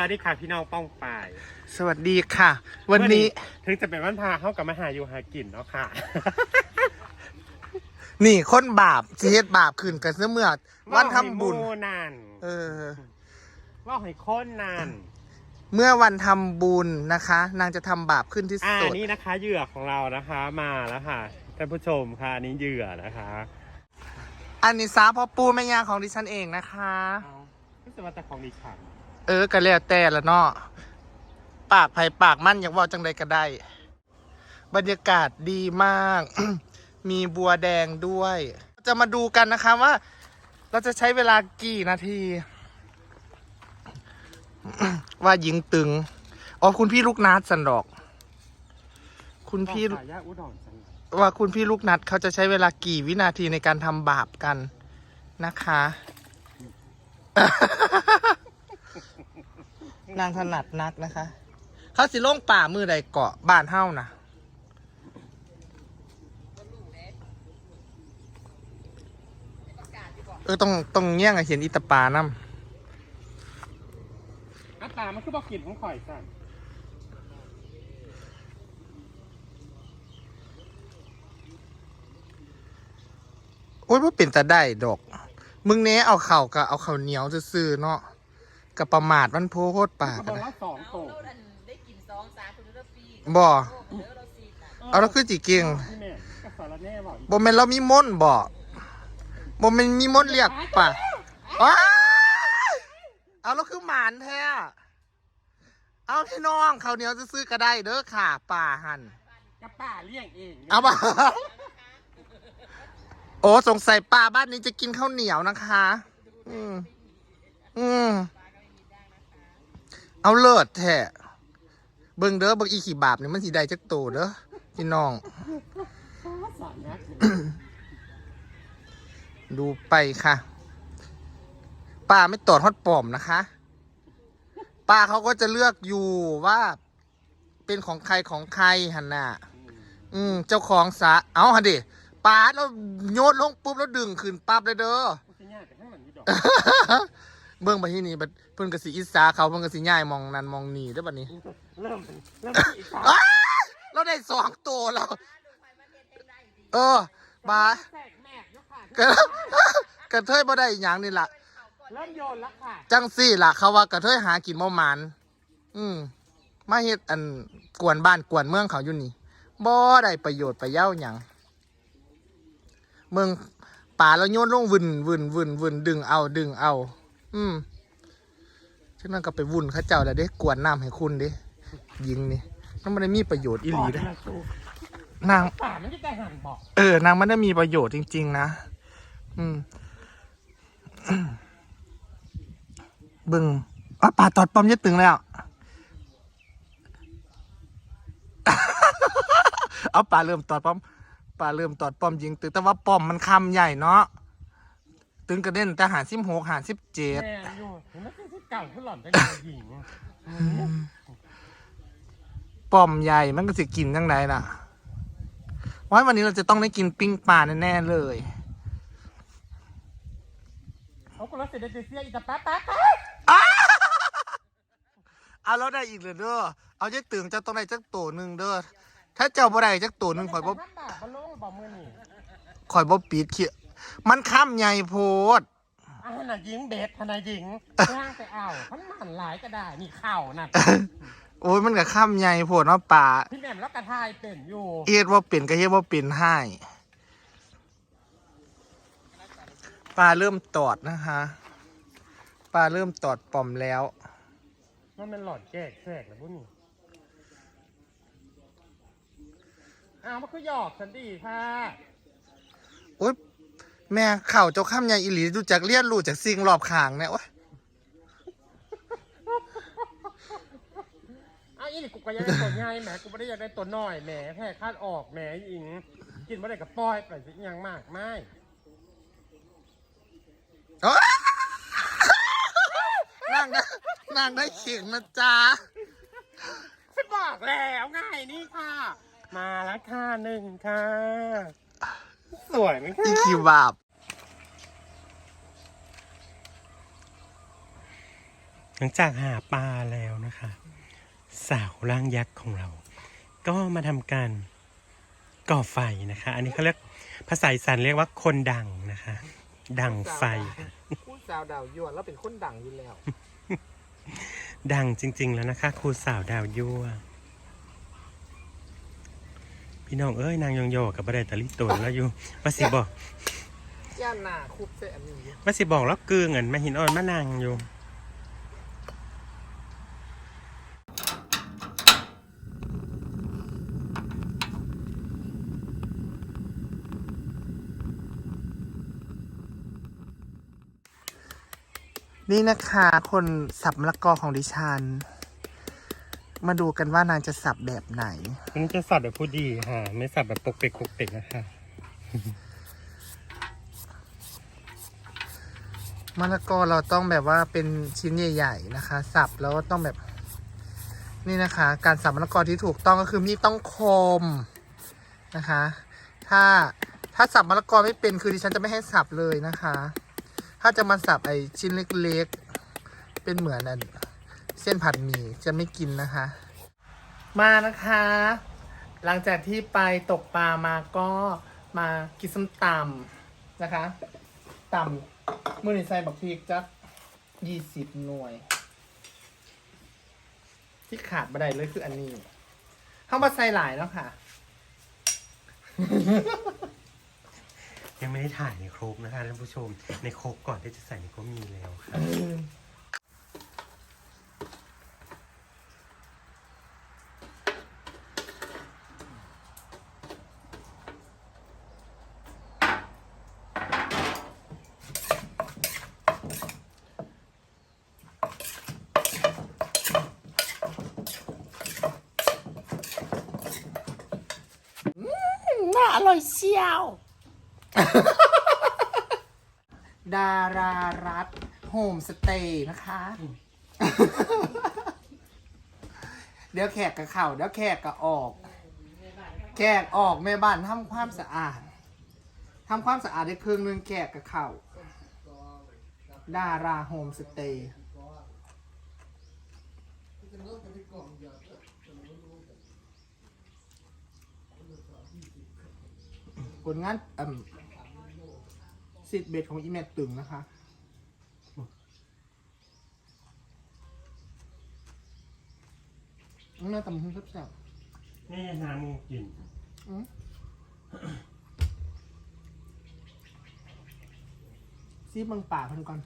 วัสดีค่ะพี่น้องป้องปายสวัสดีค่ะ วันนี้ถึงจะเป็นวันพาเข้ากับมาหาอยู่หากินเนาะค่ะ นี่คนบาปสิเฮ็ดบาปขึ้นกันเสเมื่อวันทำบุญว่าให้หมู่นานเออว่าให้คนนานเมื่อวันทำบุญนะคะ นางจะทำบาปขึ้นที่อ่าสุดนี่นะคะ เหยื่อของเรานะคะมาแล้วค่ะท่านผู้ชมค่ะอันนี้เหยื่อนะคะอันนี้ซาพ่อปูแม่ยาของดิฉันเองนะคะเอารู้สึกว่าแต่ของดีค่ะเออก็แล้วแต่ละเนาะปากไผ่ปากมั่นอยากว่าจังใดก็ได้ บรรยากาศดีมาก มีบัวแดงด้วย จะมาดูกันนะคะว่า เราจะใช้เวลากี่นาที ว่าหญิงตึง อ๋อ คุณพี่ลูกนัดสันดอก คุณพี่ว่าคุณพี่ลูกนัดเขาจะใช้เวลากี่วินาทีในการทำบาปกันนะคะ นางถนัดนักนะคะ เขาสิลงป่ามือใดเกาะบ้านเฮ้านะเออต้องต้องแย่งไอเห็นอิตาปาน้หน้าตามันคือบอกกลิ่นของข่อยสั่นำโอ้ยว่าเป็นแต่ได้ดอก มึงเน้เอาเข่าวกับเอาข้าวเหนียวซื่อๆเนาะ กับประมาทมันโพโคตรปากก็บอกนะว่าสองโตเราดันได้กินสองสามคนละปีบ่โอ้เดี๋ยวเราซีดน่ะเอาแล้วคือจีเก่งพี่แม่กับสารแน่บอกอีกบ่แม่นเรามีมนต์บ่บ่แม่นมีมนต์เรียกป่ะอ้ายเอาแล้วคือหมานแท้เอาพี่น้องข้าวเหนียวซื้อๆก็ได้เด้อค่ะป่าหันกับป้าเลี้ยงเองเอาบ่โอ้สงสัยป้าบ้านนี้จะกินข้าวเหนียวนะคะ อืม อืม เอาเลิศแท้เบิ่งเด้อเบิ่งอีขี่บาปนี่มันสิได้จักโตเด้อพี่น้องสอนนะดูไปค่ะ ป้าไม่ตอดฮอตปอมนะคะ ป้าเขาก็จะเลือกอยู่ว่า เป็นของใครของใครหันน่ะอืม เจ้าของสาเอาฮะดิป้าแล้วโยนลงปุ๊บแล้วดึงขึ้นปั๊บเลยเด้อ กูจะง่ายแต่ข้างหลังนี่ดอกเบื้องไปที่นี่บัดเพิ่นกสิอิสาเขาเพิ่นกสิย่ายมองนั่นมองนี่เด้อบัดนี้เริ่มเริ่มอีกสองอ้าเราได้สองตัวแล้ว เออบาแทรกแม่กยกค่ะกระกระเทยบ่ได้อหย่างนี่ล่ะ เริ่มโยนแล้วค่ะจังสี่ล่ะเขาว่ากระเทยหากินบ่หมาน อืมมาเฮ็ดอันกวนบ้านกวนเมืองเขาอยู่นี่บ่ได้ประโยชน์ประเย้าหยังเมืองป่าเราโยนลงวุ่นวุ่นวุ่นวุ่นดึงเอาดึงเอา อืมฉะนั้นก็ไปวุ่นเข้าเจ้าแล้วเด้กวนน้ำให้คุณเด้ยิงนี่นั่นมันได้มีประโยชน์อีหลีเด้นางป่ามันจะได้หันบอกเออนางมันได้มีประโยชน์จริง ๆ นะอืมเบึงอ๋อป่าตอดปอมยึดตึงแล้วเอาป่าเริ่มตอดปอมป่าเริ่มตอดปอมยิงตึงแต่ว่าปอมมันคำใหญ่เนาะ ตึงกระเด็นแต่หารสิบหกหารสิบเจ็ดแม่อยู่เห็นไหมที่เก่าที่หล่อนเป็นหญิงปอมใหญ่มันก็สิกินยังไงล่ะว่าวันนี้เราจะต้องได้กินปิ้งปลาแน่ๆเลย เขาก็รถเสร็จเดี๋ยวเสียอีกแต่ป้าป้าป้าเอาแล้วได้อีกเลยเด้อ เอาเจ๊ตึงเจะต้องได้จักตัวหนึ่งเด้อ ถ้าเจ้าบ่ได้จักตัวหนึ่งข่อยบ่ทำบาปมาลงบอกมือนี่ข่อยบ่ปิดเขี้ย มันข้ามใหญ่โพดอ่าน่ะยิงเบ็ดทนายยิงย่างไปเอาพันหมันหลายก็ได้นี่เข่าน่ะโอ้ยมันก็ข้ามใหญ่โพดเนาะป่าพี่แหม่มแล้วกระทายเป็นอยู่เฮ็ดว่าเป็นก็เฮ็ดว่าเป็นให้ปลาเริ่มตอดนะคะปลาเริ่มตอดป่อมแล้วมันเป็นหลอดแจกแทรกแล้วพวกนี้อ้าวมันก็หยอกฉันดีค่ะโอ๊ย แม่เข่าเจ้าข้ามใหญ่อีหลีดูจากเลียนรู้จากสิ่งรอบข้างเนี่ยโอ๊ยอ้าวอีนี่กูก็อยากได้ตัวใหญ่แหมกูไม่ได้อยากได้ตัวน้อยแหมแพ้คาดออกแหมหญิงกินไม่ได้กับป้อยไปสิยังมากไม่โอ๊ยนั่งได้นั่งได้เข่งนะจ๊ะ ฉันบอกแล้วไง่ายนี่ค่ะ มาแล้วค่ะหนึ่งค่ะ สวยไหมคะอีคิวบาบหลังจากหาปลาแล้วนะคะ สาวร่างยักษ์ของเรา ก็มาทำการก่อไฟนะคะ อันนี้เขาเรียกภาษาอีสานเรียกว่าคนดังนะคะ ดังไฟผู้สาวดาวยวนแล้วเป็นคนดังอยู่แล้ว ดังจริง ๆ แล้วนะคะ ครูสาวดาวยั่ว พี่น้องเอ้ยนางยองโยกับบัไดตะลิตนแล้วอยู่ว่าสิบอกย่านหน้าคุบเสอันนี้ว่าสิบอกแล้วเกลือเงินมาหินอ่อนมานางอยู่นี่นะคะ คนสับมะละกอของดิฉัน มาดูกันว่านางจะสับแบบไหนอันนี้จะสับแบบผู้ดีค่ะ ไม่สับแบบปกเปกปกเปกนะคะมะละกอเราต้องแบบว่าเป็นชิ้นใหญ่ๆนะคะ สับแล้วก็ต้องแบบ นี่นะคะ การสับมะละกอที่ถูกต้องก็คือมีดต้องคมนะคะ ถ้าถ้าสับมะละกอไม่เป็นคือดิฉันจะไม่ให้สับเลยนะคะ ถ้าจะมาสับไอชิ้นเล็กๆ เป็นเหมือนอัน เส้นผัดหมี่จะไม่กินนะคะ มานะคะ หลังจากที่ไปตกปลามาก็มากินส้มตำนะคะตำมือในใส่บักพริกจักยี่สิบหน่วย ที่ขาดบัไดเลยคืออันนี้เข้ามาใส่หลายแล้วค่ะ ยังไม่ได้ถ่ายในครกนะคะท่านผู้ชม ในครกก่อนที่จะใส่ในก็มีแล้วค่ะ ร่อยเชียว ดารารัฐโฮมสเตย์นะคะ เดี๋ยวแขกกับเข่าเดี๋ยวแขกกับออก แขกออกแม่บ้านทำความสะอาดทำความสะอาดได้ครึ่งหนึงแขกกับเข่าดาราโฮมสเตย์ ผลงานอืมสิทธิ์เบ็ดของอีเมตตึงนะคะน่าตำหุ้งแซ่บนี่น้ำมูกินๆอืมซีบเมืองป่าเพิ่นก่อน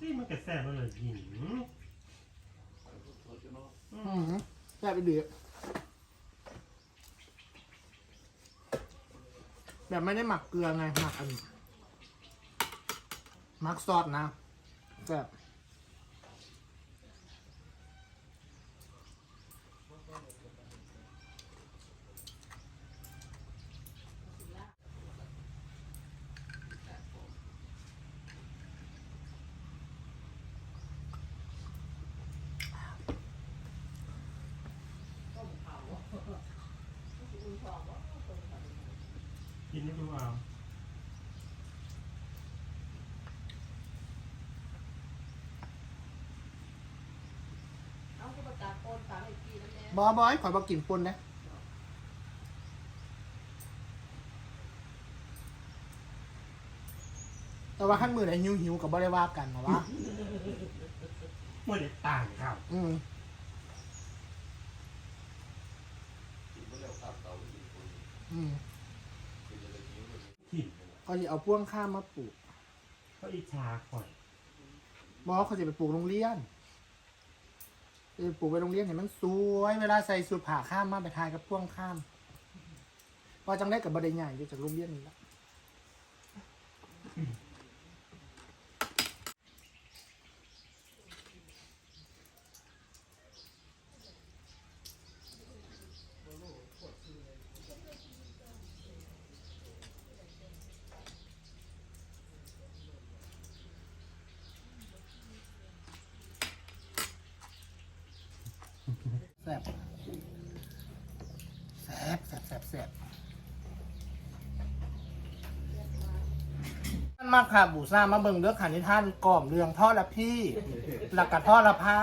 นี่มันกระแสบเลยหินอืมแซ่บไปดี แบบไม่ได้หมักเกลือไงหมักอันหมักซอสนะแบบ嗯กินให้ดูเอา เอาก็ประกาศโอนฝากให้พี่นั่นแหละ บอบอยขอยบอกกินปนนะแต่ว่าขั้นมือไหนหิวหิวๆกับบริวากันนะวะ ไม่ได้ต่างครับอืมอืมหินเขาจะเอาพ่วงข้ามมาปลูกก็อิจฉาข่อย บอกเขาจะไปปลูกโรงเรียนจะไปลูกไปโรงเรียนเห็นมันสวยเวลาใส่สูทผ่าข้ามมาไปทายกับพ่วงข้ามพอจังได้กับบไดใหญ่อยู่จากโรงเรียนนี่ละ ซ่บแซ่บแซ่บแซ่บแซ่บมากค่ะบูซ่ามาเบิ่งเลือกขันนิทานกล่อมเรื่องพ่อและพี่ หลักกับพ่อละผ้า